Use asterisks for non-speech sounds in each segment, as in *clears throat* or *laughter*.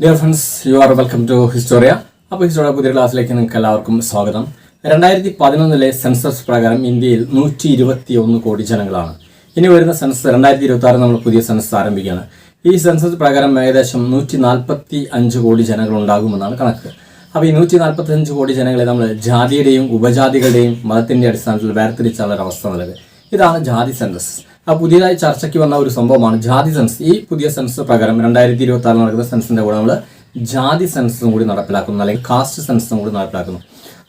Dear friends you are welcome to Historia അപ്പോൾ Historia പുതിയ ക്ലാസ്സിലേക്ക് നിങ്ങൾക്ക് എല്ലാവർക്കും സ്വാഗതം. രണ്ടായിരത്തി പതിനൊന്നിലെ സെൻസസ് പ്രകാരം ഇന്ത്യയിൽ നൂറ്റി ഇരുപത്തി ഒന്ന് കോടി ജനങ്ങളാണ്. ഇനി വരുന്ന സെൻസസ് രണ്ടായിരത്തി ഇരുപത്തി ആറ് നമ്മൾ പുതിയ സെൻസസ് ആരംഭിക്കുകയാണ്. ഈ സെൻസസ് പ്രകാരം ഏകദേശം നൂറ്റി നാൽപ്പത്തി അഞ്ച് കോടി ജനങ്ങൾ ഉണ്ടാകുമെന്നാണ് കണക്ക്. അപ്പോൾ ഈ നൂറ്റി നാൽപ്പത്തി അഞ്ച് കോടി ജനങ്ങളെ നമ്മൾ ജാതിയുടെയും ഉപജാതികളുടെയും മതത്തിന്റെ അടിസ്ഥാനത്തിൽ വേർതിരിച്ചുള്ള ഒരു അവസ്ഥ നിലവിൽ. ഇതാണ് ജാതി സെൻസസ് പുതിയതായി ചർച്ചയ്ക്ക് വന്ന ഒരു സംഭവമാണ് ജാതി സെൻസ്. ഈ പുതിയ സെൻസ് പ്രകാരം രണ്ടായിരത്തി ഇരുപത്തി ആറിൽ നടക്കുന്ന സെൻസിന്റെ കൂടെ നമ്മൾ ജാതി സെൻസും കൂടി നടപ്പിലാക്കുന്നു അല്ലെങ്കിൽ കാസ്റ്റ് സെൻസും കൂടി നടപ്പിലാക്കുന്നു.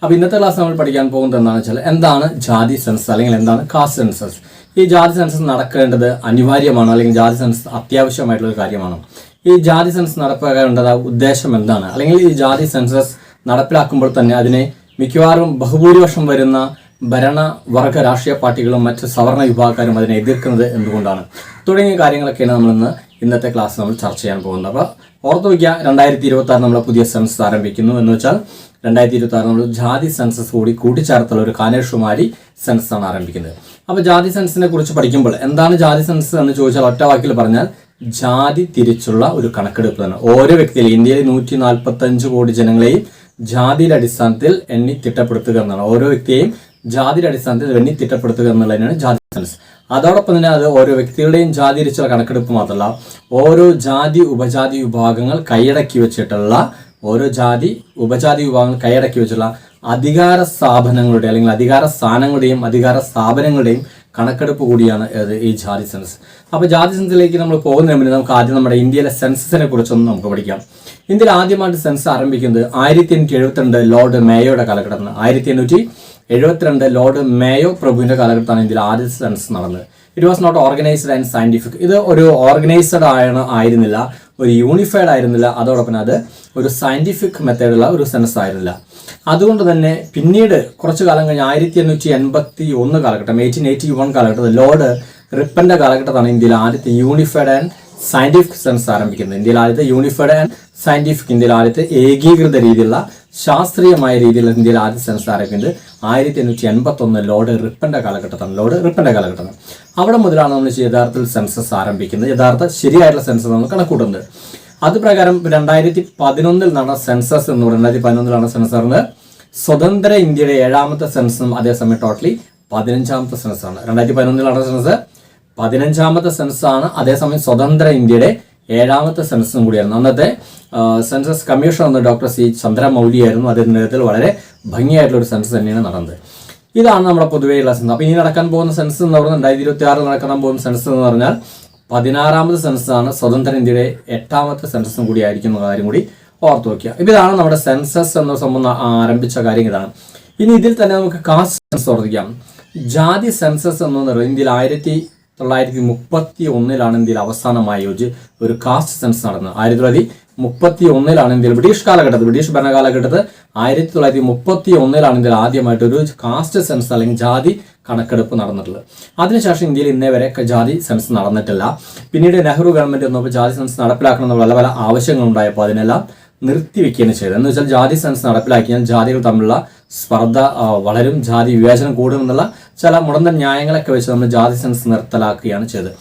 അപ്പോൾ ഇന്നത്തെ ക്ലാസ് നമ്മൾ പഠിക്കാൻ പോകുന്നത് എന്താണെന്ന് വെച്ചാൽ എന്താണ് ജാതി സെൻസ് അല്ലെങ്കിൽ എന്താണ് കാസ്റ്റ് സെൻസസ്? ഈ ജാതി സെൻസസ് നടക്കേണ്ടത് അനിവാര്യമാണ് അല്ലെങ്കിൽ ജാതി സെൻസ് അത്യാവശ്യമായിട്ടുള്ള ഒരു കാര്യമാണ്? ഈ ജാതി സെൻസ് നടപ്പാക്കേണ്ടത് ഉദ്ദേശം എന്താണ്? അല്ലെങ്കിൽ ഈ ജാതി സെൻസസ് നടപ്പിലാക്കുമ്പോൾ തന്നെ അതിനെ മിക്കവാറും ബഹുഭൂരിപക്ഷം വരുന്ന ഭരണ വർഗ രാഷ്ട്രീയ പാർട്ടികളും മറ്റ് സവർണ വിഭാഗക്കാരും അതിനെ എതിർക്കുന്നത് എന്തുകൊണ്ടാണ്? തുടങ്ങിയ കാര്യങ്ങളൊക്കെയാണ് നമ്മളിന്ന് ഇന്നത്തെ ക്ലാസ് നമ്മൾ ചർച്ച ചെയ്യാൻ പോകുന്നത്. അപ്പോൾ ഓർത്തു വയ്ക്കുക രണ്ടായിരത്തി ഇരുപത്തി ആറ് നമ്മൾ പുതിയ സെൻസസ് ആരംഭിക്കുന്നു എന്ന് വെച്ചാൽ രണ്ടായിരത്തി ഇരുപത്തി ആറ് നമ്മൾ ജാതി സെൻസസ് കൂടി കൂട്ടിച്ചേർത്തുള്ള ഒരു കാനേഷുമാരി സെൻസസ് ആണ് ആരംഭിക്കുന്നത്. അപ്പോൾ ജാതി സെൻസസിനെ കുറിച്ച് പഠിക്കുമ്പോൾ എന്താണ് ജാതി സെൻസസ് എന്ന് ചോദിച്ചാൽ ഒറ്റ വാക്കിൽ പറഞ്ഞാൽ ജാതി തിരിച്ചുള്ള ഒരു കണക്കെടുപ്പ് തന്നെ. ഓരോ വ്യക്തിയിൽ ഇന്ത്യയിലെ നൂറ്റി നാൽപ്പത്തി അഞ്ച് കോടി ജനങ്ങളെയും ജാതിയുടെ അടിസ്ഥാനത്തിൽ എണ്ണി തിട്ടപ്പെടുത്തുക എന്നാണ്. ഓരോ വ്യക്തിയെയും ജാതിയുടെ അടിസ്ഥാനത്തിൽ എണ്ണി തിട്ടപ്പെടുത്തുക എന്നുള്ളതിനാണ് ജാതി സെൻസ് അതോടൊപ്പം തന്നെ അത് ഓരോ വ്യക്തികളുടെയും ജാതി തിരിച്ചുള്ള കണക്കെടുപ്പ് മാത്രമല്ല ഓരോ ജാതി ഉപജാതി വിഭാഗങ്ങൾ കൈയടക്കി വെച്ചിട്ടുള്ള ഓരോ ജാതി ഉപജാതി വിഭാഗങ്ങൾ കൈയടക്കി വെച്ചിട്ടുള്ള അധികാര സ്ഥാപനങ്ങളുടെ അല്ലെങ്കിൽ അധികാര സ്ഥാനങ്ങളുടെയും അധികാര സ്ഥാപനങ്ങളുടെയും കണക്കെടുപ്പ് കൂടിയാണ് ഈ ജാതി സെൻസ് അപ്പോൾ ജാതി സെൻസിലേക്ക് നമ്മൾ പോകുന്നതിന് മുന്നേ നമുക്ക് ആദ്യം നമ്മുടെ ഇന്ത്യയിലെ സെൻസസിനെ കുറിച്ചൊന്നും നമുക്ക് പഠിക്കാം. ഇന്ത്യയിൽ ആദ്യമായിട്ട് സെൻസ് ആരംഭിക്കുന്നത് ആയിരത്തി എണ്ണൂറ്റി എഴുപത്തിരണ്ട് ലോർഡ് മേയോയുടെ കാലഘട്ടത്തിൽ ആയിരത്തി എണ്ണൂറ്റി എഴുപത്തിരണ്ട് ലോർഡ് മേയോ പ്രഭുവിന്റെ കാലഘട്ടത്താണ് ഇന്ത്യയിൽ ആദ്യ സെൻസ് നടന്നത്. It was not organised and scientific ഇത് ഒരു ഓർഗനൈസ്ഡ് ആണ് ആയിരുന്നില്ല. ഒരു യൂണിഫൈഡ് ആയിരുന്നില്ല. അതോടൊപ്പം അത് ഒരു സയന്റിഫിക് മെത്തേഡുള്ള ഒരു സെൻസ് ആയിരുന്നില്ല. അതുകൊണ്ട് തന്നെ പിന്നീട് കുറച്ചു കാലം കഴിഞ്ഞ് ആയിരത്തി എണ്ണൂറ്റി എൺപത്തി ഒന്ന് കാലഘട്ടം എയ്റ്റീൻ എയ്റ്റി വൺ കാലഘട്ടത്തിൽ ലോർഡ് റിപ്പന്റെ കാലഘട്ടത്താണ് ഇന്ത്യയിൽ ആദ്യത്തെ യൂണിഫൈഡ് ആൻഡ് സയന്റിഫിക് സെൻസ് ആരംഭിക്കുന്നത്. ഇന്ത്യയിൽ ആദ്യത്തെ യൂണിഫൈഡ് ആൻഡ് സയന്റിഫിക് ഇന്ത്യയിൽ ആദ്യത്തെ ഏകീകൃത രീതിയിലുള്ള ശാസ്ത്രീയമായ രീതിയിൽ ഇന്ത്യയിൽ ആദ്യ സെൻസ് ആരംഭിക്കുന്നത് ആയിരത്തി എണ്ണൂറ്റി എൺപത്തി ഒന്ന് ലോർഡ് റിപ്പന്റെ കാലഘട്ടത്താണ്. ലോർഡ് റിപ്പന്റെ കാലഘട്ടം അവിടെ മുതലാണ് നമ്മൾ യഥാർത്ഥത്തിൽ സെൻസസ് ആരംഭിക്കുന്നത്. യഥാർത്ഥ ശരിയായിട്ടുള്ള സെൻസസ് നമ്മൾ കണക്കൂട്ടുന്നത്. അത് പ്രകാരം രണ്ടായിരത്തി പതിനൊന്നിൽ നടന്ന സെൻസസ് എന്ന് രണ്ടായിരത്തി പതിനൊന്നിലാണ് സെൻസസ് പറഞ്ഞത് സ്വതന്ത്ര ഇന്ത്യയുടെ ഏഴാമത്തെ സെൻസസും അതേസമയം ടോട്ടലി പതിനഞ്ചാമത്തെ സെൻസാണ് രണ്ടായിരത്തി പതിനൊന്നിൽ നടന്ന സെൻസസ് പതിനഞ്ചാമത്തെ സെൻസ് ആണ് അതേസമയം സ്വതന്ത്ര ഇന്ത്യയുടെ ഏഴാമത്തെ സെൻസസും കൂടിയായിരുന്നു. അന്നത്തെ സെൻസസ് കമ്മീഷൻ വന്ന ഡോക്ടർ സി ചന്ദ്ര ആയിരുന്നു അതിന്റെ നേതൃത്വത്തിൽ വളരെ ഭംഗിയായിട്ടുള്ള ഒരു സെൻസസ് തന്നെയാണ് നടന്നത്. ഇതാണ് നമ്മുടെ പൊതുവെയുള്ള സെൻസ് അപ്പോൾ ഇനി നടക്കാൻ പോകുന്ന സെൻസസ് എന്ന് പറഞ്ഞാൽ രണ്ടായിരത്തി ഇരുപത്തി ആറിൽ നടക്കാൻ പോകുന്ന സെൻസസ് എന്ന് പറഞ്ഞാൽ പതിനാറാമത് ആണ് സ്വതന്ത്ര ഇന്ത്യയുടെ എട്ടാമത്തെ സെൻസസും കൂടി ആയിരിക്കും എന്ന കാര്യം കൂടി ഓർത്തു വയ്ക്കുക ഇപ്പം ഇതാണ് നമ്മുടെ സെൻസസ് എന്ന സംബന്ധം ആരംഭിച്ച കാര്യം ഇതാണ്. ഇനി ഇതിൽ തന്നെ നമുക്ക് കാസ്റ്റ് സെൻസ് ഓർത്തിക്കാം. ജാതി സെൻസസ് എന്ന് പറയുന്നത് ഇന്ത്യയിൽ ആയിരത്തി തൊള്ളായിരത്തി മുപ്പത്തി ഒന്നിലാണ് ഇന്ത്യയിൽ അവസാനമായി ഒരു കാസ്റ്റ് സെൻസ് നടന്നത്. ആയിരത്തി തൊള്ളായിരത്തി മുപ്പത്തി ഒന്നിലാണ് ഇന്ത്യയിൽ ബ്രിട്ടീഷ് കാലഘട്ടത്തിൽ ബ്രിട്ടീഷ് ഭരണകാലഘട്ടത്തിൽ ആയിരത്തി തൊള്ളായിരത്തി മുപ്പത്തി ഒന്നിലാണ് ഇന്ത്യയിൽ ആദ്യമായിട്ട് ഒരു കാസ്റ്റ് സെൻസ് അല്ലെങ്കിൽ ജാതി കണക്കെടുപ്പ് നടന്നിട്ടുള്ളത്. അതിനുശേഷം ഇന്ത്യയിൽ ഇന്നേ വരെ ജാതി സെൻസ് നടന്നിട്ടില്ല. പിന്നീട് നെഹ്റു ഗവൺമെന്റ് വന്നപ്പോൾ ജാതി സെൻസ് നടപ്പിലാക്കണം പല പല ആവശ്യങ്ങൾ ഉണ്ടായപ്പോൾ അതിനെല്ലാം നിർത്തിവെക്കുകയാണ് ചെയ്തത്. എന്ന് വെച്ചാൽ ജാതി സെൻസ് നടപ്പിലാക്കിയാൽ ജാതികൾ തമ്മിലുള്ള സ്പർദ്ധ വളരും. ജാതി വിവേചനം കൂടുമെന്നുള്ള ചില മുടന്തൻ ന്യായങ്ങളൊക്കെ വെച്ച് നമ്മൾ ജാതി സെൻസ് നിർത്തലാക്കുകയാണ് ചെയ്തത്.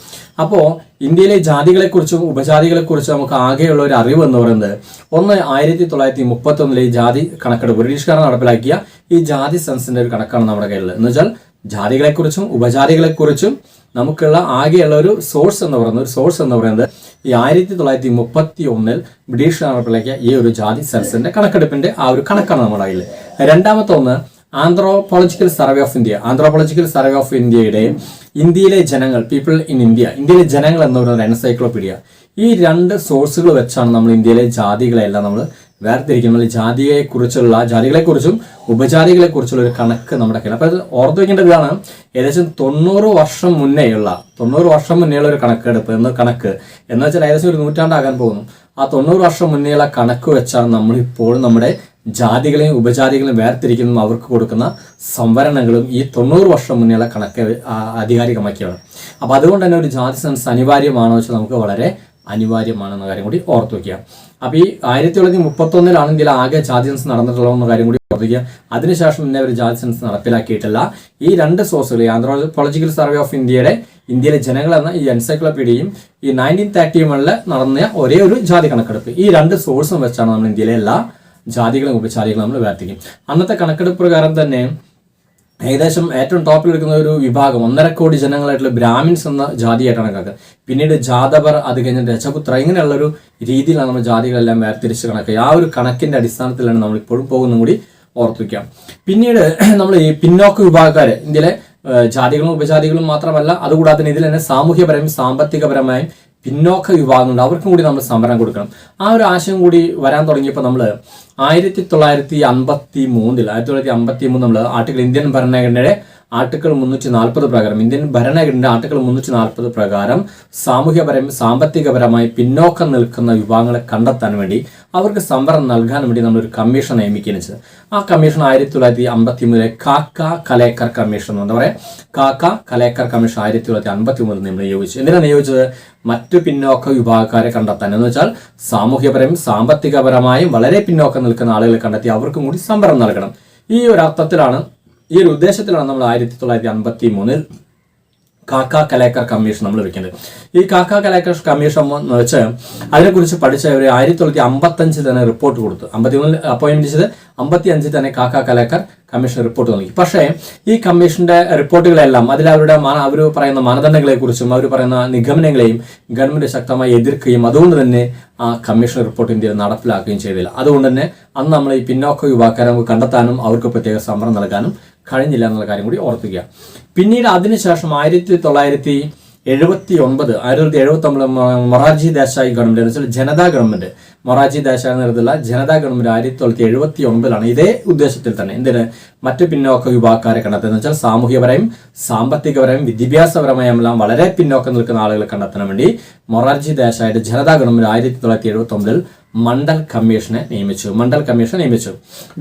അപ്പോൾ ഇന്ത്യയിലെ ജാതികളെക്കുറിച്ചും ഉപജാതികളെക്കുറിച്ചും നമുക്ക് ആകെയുള്ള ഒരു അറിവ് എന്ന് പറയുന്നത് ഒന്ന് ആയിരത്തി തൊള്ളായിരത്തി മുപ്പത്തി ഒന്നിലെ ജാതി കണക്കെടുപ്പ് ബ്രിട്ടീഷുകാർ നടപ്പിലാക്കിയ ഈ ജാതി സെൻസിന്റെ ഒരു കണക്കാണ് നമ്മുടെ കയ്യിലുള്ളത് എന്ന് വെച്ചാൽ ജാതികളെക്കുറിച്ചും ഉപജാതികളെക്കുറിച്ചും നമുക്കുള്ള ആകെയുള്ള ഒരു സോഴ്സ് എന്ന് പറയുന്നത് ഒരു സോഴ്സ് എന്ന് പറയുന്നത് ഈ ആയിരത്തി തൊള്ളായിരത്തി മുപ്പത്തി ഒന്നിൽ ബ്രിട്ടീഷ് നടപ്പിലാക്കിയ ഈ ഒരു ജാതി സെൻസിന്റെ കണക്കെടുപ്പിന്റെ ആ ഒരു കണക്കാണ് നമ്മുടെ കയ്യിൽ രണ്ടാമത്തെ ഒന്ന് anthropological survey of India anthropological survey of ഇന്ത്യയുടെ ഇന്ത്യയിലെ ജനങ്ങൾ പീപ്പിൾ ഇൻ ഇന്ത്യ ഇന്ത്യയിലെ ജനങ്ങൾ എന്ന് പറയുന്ന എൻസൈക്ലോപീഡിയ ഈ രണ്ട് സോഴ്സുകൾ വെച്ചാണ് നമ്മൾ ഇന്ത്യയിലെ ജാതികളെല്ലാം നമ്മൾ വേർതിരിക്കുന്നത്. ജാതിയെക്കുറിച്ചുള്ള ജാതികളെക്കുറിച്ചും ഉപജാതികളെക്കുറിച്ചുള്ള ഒരു കണക്ക് നമ്മുടെ കയ്യിൽ. അപ്പോൾ അത് ഓർത്ത് വയ്ക്കേണ്ട ഇതാണ് ഏകദേശം തൊണ്ണൂറ് വർഷം മുന്നേയുള്ള തൊണ്ണൂറ് വർഷം മുന്നേയുള്ള ഒരു കണക്കെടുപ്പ് എന്ന കണക്ക്. എന്ന് വെച്ചാൽ ഏകദേശം ഒരു നൂറ്റാണ്ടാകാൻ പോകുന്നു. ആ തൊണ്ണൂറ് വർഷം മുന്നേയുള്ള കണക്ക് വെച്ചാണ് നമ്മൾ ഇപ്പോൾ നമ്മുടെ ജാതികളെയും ഉപജാതികളെയും വേർതിരിക്കുന്നതും അവർക്ക് കൊടുക്കുന്ന സംവരണങ്ങളും ഈ തൊണ്ണൂറ് വർഷം മുന്നേയുള്ള കണക്ക് ആധികാരികമാക്കിയാണ് അപ്പോൾ അതുകൊണ്ട് തന്നെ ഒരു ജാതി സെൻസ് അനിവാര്യമാണോ വെച്ചാൽ നമുക്ക് വളരെ അനിവാര്യമാണെന്ന കാര്യം കൂടി ഓർത്തു വയ്ക്കുക അപ്പോൾ ഈ ആയിരത്തി തൊള്ളായിരത്തി മുപ്പത്തൊന്നിലാണ് ആകെ ജാതി സെൻസ് നടന്നിട്ടുള്ളതെന്ന കാര്യം കൂടി ഓർത്തിക്കുക അതിനുശേഷം പിന്നെ ഒരു ജാതി സെൻസ് നടപ്പിലാക്കിയിട്ടില്ല. ഈ രണ്ട് സോഴ്സുകൾ ആന്ത്രോളജിക്കൽ സർവേ ഓഫ് ഇന്ത്യയുടെ ഇന്ത്യയിലെ ജനങ്ങൾ എന്ന ഈ എൻസൈക്ലോപീഡിയയും ഈ നയന്റീൻ തേർട്ടി വണ്ണിൽ നടന്ന ഒരേ ഒരു ജാതി കണക്കെടുപ്പ്. ഈ രണ്ട് സോഴ്സും വെച്ചാണ് നമ്മൾ ഇന്ത്യയിലെ എല്ലാ ജാതികളും ഉപജാതികളും നമ്മൾ വേർതിരിക്കും അന്നത്തെ കണക്കെടുപ്പ് പ്രകാരം തന്നെ ഏകദേശം ഏറ്റവും ടോപ്പിൽ എടുക്കുന്ന ഒരു വിഭാഗം ഒന്നര കോടി ജനങ്ങളായിട്ടുള്ള ബ്രാഹ്മിൻസ് എന്ന ജാതിയായിട്ടാണ് കണക്കാക്കുക. പിന്നീട് ജാതവർ അത് കഴിഞ്ഞ് രജപുത്ര ഇങ്ങനെയുള്ള ഒരു രീതിയിലാണ് നമ്മൾ ജാതികളെല്ലാം വേർതിരിച്ച് കണക്കുക ആ ഒരു കണക്കിന്റെ അടിസ്ഥാനത്തിലാണ് നമ്മൾ ഇപ്പോഴും പോകുന്നതും കൂടി ഓർത്തിക്കാം പിന്നീട് *clears throat* നമ്മൾ ഈ പിന്നോക്ക വിഭാഗക്കാര് ഇന്ത്യയിലെ ജാതികളും ഉപജാതികളും മാത്രമല്ല അതുകൂടാതെ ഇതിൽ തന്നെ സാമൂഹ്യപരമായും സാമ്പത്തികപരമായും പിന്നോക്ക വിഭാഗങ്ങളുണ്ട് അവർക്കും കൂടി നമ്മൾ സംവരണം കൊടുക്കണം. ആ ഒരു ആശയം കൂടി വരാൻ തുടങ്ങിയപ്പോൾ നമ്മൾ ആയിരത്തി തൊള്ളായിരത്തി അമ്പത്തി മൂന്നിൽ ആയിരത്തി തൊള്ളായിരത്തി അമ്പത്തി മൂന്ന് നമ്മൾ ആർട്ടിക്കൽ ഇന്ത്യൻ ഭരണഘടനയുടെ ആർട്ടിക്കിൾ മുന്നൂറ്റി നാൽപ്പത് പ്രകാരം ഇന്ത്യൻ ഭരണഘടനയുടെ ആർട്ടിക്കിൾ മുന്നൂറ്റി നാൽപ്പത് പ്രകാരം സാമൂഹ്യപരം സാമ്പത്തികപരമായി പിന്നോക്കം നിൽക്കുന്ന വിഭാഗങ്ങളെ കണ്ടെത്താൻ വേണ്ടി അവർക്ക് സംവരണം നൽകാൻ വേണ്ടി നമ്മളൊരു കമ്മീഷൻ നിയമിക്കുകയാണ് ചെയ്തത് ആ കമ്മീഷൻ ആയിരത്തി തൊള്ളായിരത്തി അമ്പത്തി മൂന്നിലെ കാക്ക കലേക്കർ കമ്മീഷൻ എന്ന് പറയുക കാക്ക കലേക്കർ കമ്മീഷൻ ആയിരത്തി തൊള്ളായിരത്തി അമ്പത്തി മൂന്നിൽ നമ്മൾ നിയോഗിച്ചു. എന്തിനാണ് നിയോഗിച്ചത്? മറ്റു പിന്നോക്ക വിഭാഗക്കാരെ കണ്ടെത്താൻ. എന്ന് വെച്ചാൽ സാമൂഹ്യപരം സാമ്പത്തികപരമായും വളരെ പിന്നോക്കം നിൽക്കുന്ന ആളുകളെ കണ്ടെത്തി അവർക്കും കൂടി സംവരണം നൽകണം. ഈ ഒരു അർത്ഥത്തിലാണ് ഈ ഒരു ഉദ്ദേശത്തിലാണ് നമ്മൾ ആയിരത്തി തൊള്ളായിരത്തി അമ്പത്തി മൂന്നിൽ കാക്ക കലേക്കർ കമ്മീഷൻ നമ്മൾ വെക്കുന്നത് ഈ കാക്ക കലേക്കർ കമ്മീഷൻ എന്ന് വെച്ച് അതിനെക്കുറിച്ച് പഠിച്ച ഒരു ആയിരത്തി തൊള്ളായിരത്തി അമ്പത്തഞ്ചിൽ തന്നെ റിപ്പോർട്ട് കൊടുത്തു. അമ്പത്തി മൂന്നിൽ അപ്പോയിന്റ് ചെയ്ത് അമ്പത്തി അഞ്ചിൽ തന്നെ കാക്ക കലേക്കർ കമ്മീഷൻ റിപ്പോർട്ട് നൽകി. പക്ഷേ ഈ കമ്മീഷന്റെ റിപ്പോർട്ടുകളെല്ലാം അതിൽ അവരുടെ അവർ പറയുന്ന മാനദണ്ഡങ്ങളെ കുറിച്ചും അവർ പറയുന്ന നിഗമനങ്ങളെയും ഗവൺമെന്റ് ശക്തമായി എതിർക്കുകയും അതുകൊണ്ട് തന്നെ ആ കമ്മീഷൻ റിപ്പോർട്ട് ഇന്ത്യയിൽ നടപ്പിലാക്കുകയും ചെയ്തില്ല. അതുകൊണ്ട് തന്നെ അന്ന് നമ്മൾ ഈ പിന്നോക്ക യുവാക്കാരെ കണ്ടെത്താനും അവർക്ക് പ്രത്യേക സംവരണം നൽകാനും കഴിഞ്ഞില്ല എന്നുള്ള കാര്യം കൂടി ഓർപ്പിക്കുക. പിന്നീട് അതിനുശേഷം ആയിരത്തി തൊള്ളായിരത്തി എഴുപത്തി ഒൻപത് ആയിരത്തി തൊള്ളായിരത്തി എഴുപത്തി ഒമ്പത് മൊറാർജി ദേശായി ഗവൺമെന്റ് എന്ന് വെച്ചാൽ ജനതാ ഗവൺമെന്റ് മൊറാർജി ദേശായി നേതൃത്വത്തിലുള്ള ജനതാ ഗവൺമെന്റ് ആയിരത്തി തൊള്ളായിരത്തി എഴുപത്തി ഒമ്പതിലാണ് ഇതേ ഉദ്ദേശത്തിൽ തന്നെ എന്തിന്? മറ്റു പിന്നോക്ക വിഭാഗക്കാരെ കണ്ടെത്തുന്ന വെച്ചാൽ സാമൂഹികപരമായും സാമ്പത്തികപരയും വിദ്യാഭ്യാസപരമായും വളരെ പിന്നോക്കം നിൽക്കുന്ന ആളുകളെ കണ്ടെത്താൻ വേണ്ടി മൊറാർജി ദേശായിട്ട് ജനതാ ഗവൺമെന്റ് ആയിരത്തി തൊള്ളായിരത്തി എഴുപത്തി ഒമ്പതിൽ മണ്ഡൽ കമ്മീഷനെ നിയമിച്ചു. മണ്ഡൽ കമ്മീഷൻ നിയമിച്ചു.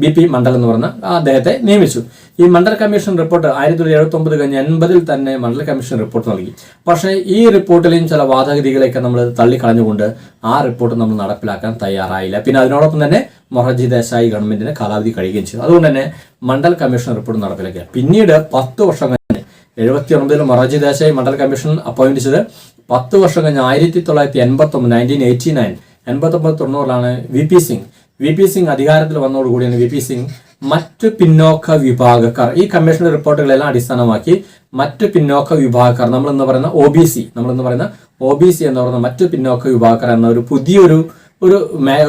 ബി പി മണ്ഡൽ എന്ന് പറഞ്ഞ അദ്ദേഹത്തെ നിയമിച്ചു. ഈ മണ്ഡൽ കമ്മീഷൻ റിപ്പോർട്ട് ആയിരത്തി തൊള്ളായിരത്തി എഴുപത്തി ഒമ്പത് കഴിഞ്ഞ് എൺപതിൽ തന്നെ മണ്ഡൽ കമ്മീഷൻ റിപ്പോർട്ട് നൽകി. പക്ഷേ ഈ റിപ്പോർട്ടിലെയും ചില വാദഗതികളെയൊക്കെ നമ്മൾ തള്ളിക്കളഞ്ഞുകൊണ്ട് ആ റിപ്പോർട്ട് നമ്മൾ നടപ്പിലാക്കാൻ തയ്യാറായില്ല. പിന്നെ അതിനോടൊപ്പം തന്നെ മൊറാർജി ദേശായി ഗവൺമെന്റിന് കാലാവധി കഴിയുകയും ചെയ്തു. അതുകൊണ്ട് തന്നെ മണ്ഡൽ കമ്മീഷൻ റിപ്പോർട്ട് നടപ്പിലാക്കിയ പിന്നീട് പത്ത് വർഷം കഴിഞ്ഞ് എഴുപത്തി ഒൻപതിൽ മൊറാർജി ദേശായി മണ്ഡൽ കമ്മീഷൻ അപ്പോയിന്റ് ചെയ്ത് പത്ത് വർഷം കഴിഞ്ഞ് ആയിരത്തി തൊള്ളായിരത്തി എൺപത്തി ഒമ്പത് നയന്റീൻ എയ്റ്റി നയൻ എൺപത്തി ഒമ്പത് തൊണ്ണൂറിലാണ് V P Singh. V P Singh അധികാരത്തിൽ വന്നതോടുകൂടിയാണ് വി പി സിംഗ് മറ്റ് പിന്നോക്ക വിഭാഗക്കാർ ഈ കമ്മീഷന്റെ റിപ്പോർട്ടുകളെല്ലാം അടിസ്ഥാനമാക്കി മറ്റ് പിന്നോക്ക വിഭാഗക്കാർ നമ്മൾ എന്ന് പറയുന്ന ഒ ബി സി നമ്മൾ എന്ന് പറയുന്ന ഒ ബി സി എന്ന് പറയുന്ന മറ്റ് പിന്നോക്ക വിഭാഗക്കാർ എന്ന ഒരു പുതിയൊരു ഒരു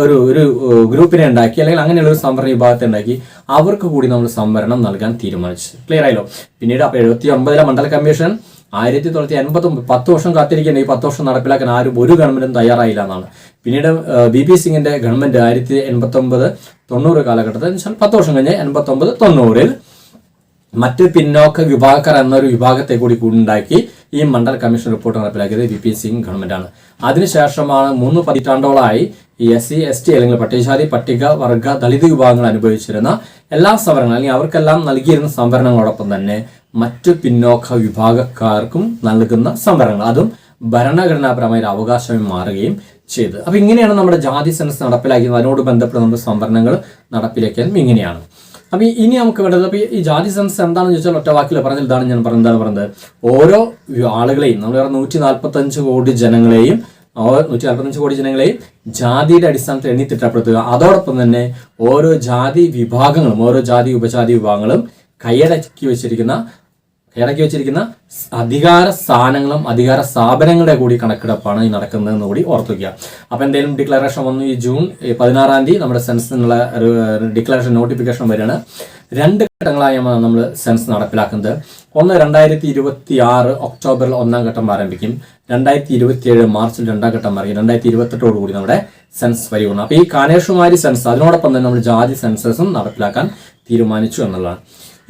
ഒരു ഒരു ഗ്രൂപ്പിനെ ഉണ്ടാക്കി അല്ലെങ്കിൽ അങ്ങനെയുള്ള ഒരു സംവരണ വിഭാഗത്തെ ഉണ്ടാക്കി അവർക്ക് കൂടി നമ്മൾ സംവരണം നൽകാൻ തീരുമാനിച്ചു. ക്ലിയർ ആയല്ലോ? പിന്നീട് അപ്പൊ എഴുപത്തി ഒമ്പതിലെ മണ്ഡല കമ്മീഷൻ ആയിരത്തി തൊള്ളായിരത്തി എൺപത്തി ഒമ്പത് പത്ത് വർഷം കാത്തിരിക്കേണ്ട ഈ പത്ത് വർഷം നടപ്പിലാക്കാൻ ആരും ഒരു ഗവൺമെന്റും തയ്യാറായില്ല എന്നാണ്. പിന്നീട് ബി പി സിംഗിന്റെ ഗവൺമെന്റ് ആയിരത്തി എൺപത്തി ഒമ്പത് തൊണ്ണൂറ് കാലഘട്ടത്തിൽ പത്ത് വർഷം കഴിഞ്ഞ് എൺപത്തി ഒമ്പത് തൊണ്ണൂറിൽ മറ്റ് പിന്നോക്ക വിഭാഗക്കാർ എന്നൊരു വിഭാഗത്തെ കൂടി ഉണ്ടാക്കി ഈ മണ്ഡൽ കമ്മീഷൻ റിപ്പോർട്ട് നടപ്പിലാക്കിയത് വി പി സിംഗ് ആണ്. അതിനുശേഷമാണ് മൂന്ന് പതിറ്റാണ്ടോളായി ഈ എസ് സി എസ് ടി അല്ലെങ്കിൽ പട്ടികജാതി പട്ടിക വർഗ ദളിത് വിഭാഗങ്ങൾ അനുഭവിച്ചിരുന്ന എല്ലാ സംവരണങ്ങളും അല്ലെങ്കിൽ അവർക്കെല്ലാം നൽകിയിരുന്ന സംവരണങ്ങളോടൊപ്പം തന്നെ മറ്റു പിന്നോക്ക വിഭാഗക്കാർക്കും നൽകുന്ന സംവരണങ്ങൾ. അതും ഭരണഘടനാപരമായ ഒരു അവകാശമായി മാറുകയും ചെയ്തു. അപ്പൊ ഇങ്ങനെയാണ് നമ്മുടെ ജാതി സെൻസ് നടപ്പിലാക്കിയത്. അതിനോട് ബന്ധപ്പെട്ട് നമ്മുടെ സംവരണങ്ങൾ നടപ്പിലാക്കിയതും ഇങ്ങനെയാണ്. അപ്പൊ ഇനി നമുക്ക് വേണ്ടത് അപ്പൊ ഈ- ജാതി സെൻസ് എന്താണെന്ന് ചോദിച്ചാൽ ഒറ്റ വാക്കിൽ പറഞ്ഞാൽ ഇതാണ് ഞാൻ പറഞ്ഞത് എന്താണ് പറയുന്നത് ഓരോ ആളുകളെയും നമ്മൾ പറഞ്ഞ നൂറ്റി നാൽപ്പത്തി അഞ്ച് കോടി ജനങ്ങളെയും നൂറ്റി നാൽപ്പത്തഞ്ച് കോടി ജനങ്ങളെയും ജാതിയുടെ അടിസ്ഥാനത്തിൽ എണ്ണി തിട്ടപ്പെടുത്തുക. അതോടൊപ്പം തന്നെ ഓരോ ജാതി വിഭാഗങ്ങളും ഓരോ ജാതി ഉപജാതി വിഭാഗങ്ങളും കൈയടക്കി വെച്ചിരിക്കുന്ന കൈയടക്കി വെച്ചിരിക്കുന്ന അധികാര സ്ഥാനങ്ങളും അധികാര സ്ഥാപനങ്ങളുടെ കൂടി കണക്കെടുപ്പാണ് ഈ നടക്കുന്നതെന്ന് കൂടി ഓർത്തുക അപ്പൊ എന്തെങ്കിലും ഡിക്ലറേഷൻ വന്നു ഈ ജൂൺ പതിനാറാം തീയതി നമ്മുടെ സെൻസിനുള്ള ഒരു ഡിക്ലറേഷൻ നോട്ടിഫിക്കേഷൻ വരികയാണ്. രണ്ട് ഘട്ടങ്ങളായാണ് നമ്മൾ സെൻസ് നടപ്പിലാക്കുന്നത്. ഒന്ന് രണ്ടായിരത്തി ഇരുപത്തി ആറ് ഒക്ടോബറിൽ ഒന്നാം ഘട്ടം ആരംഭിക്കും. രണ്ടായിരത്തി ഇരുപത്തി ഏഴ് മാർച്ചിൽ രണ്ടാം ഘട്ടം ആരംഭിക്കും. രണ്ടായിരത്തി ഇരുപത്തെട്ടോട് കൂടി നമ്മുടെ സെൻസ് വരികയാണ് അപ്പോൾ ഈ കാനേഷുമാരി സെൻസ് അതിനോടൊപ്പം തന്നെ നമ്മൾ ജാതി സെൻസസും നടപ്പിലാക്കാൻ തീരുമാനിച്ചു എന്നുള്ളതാണ്.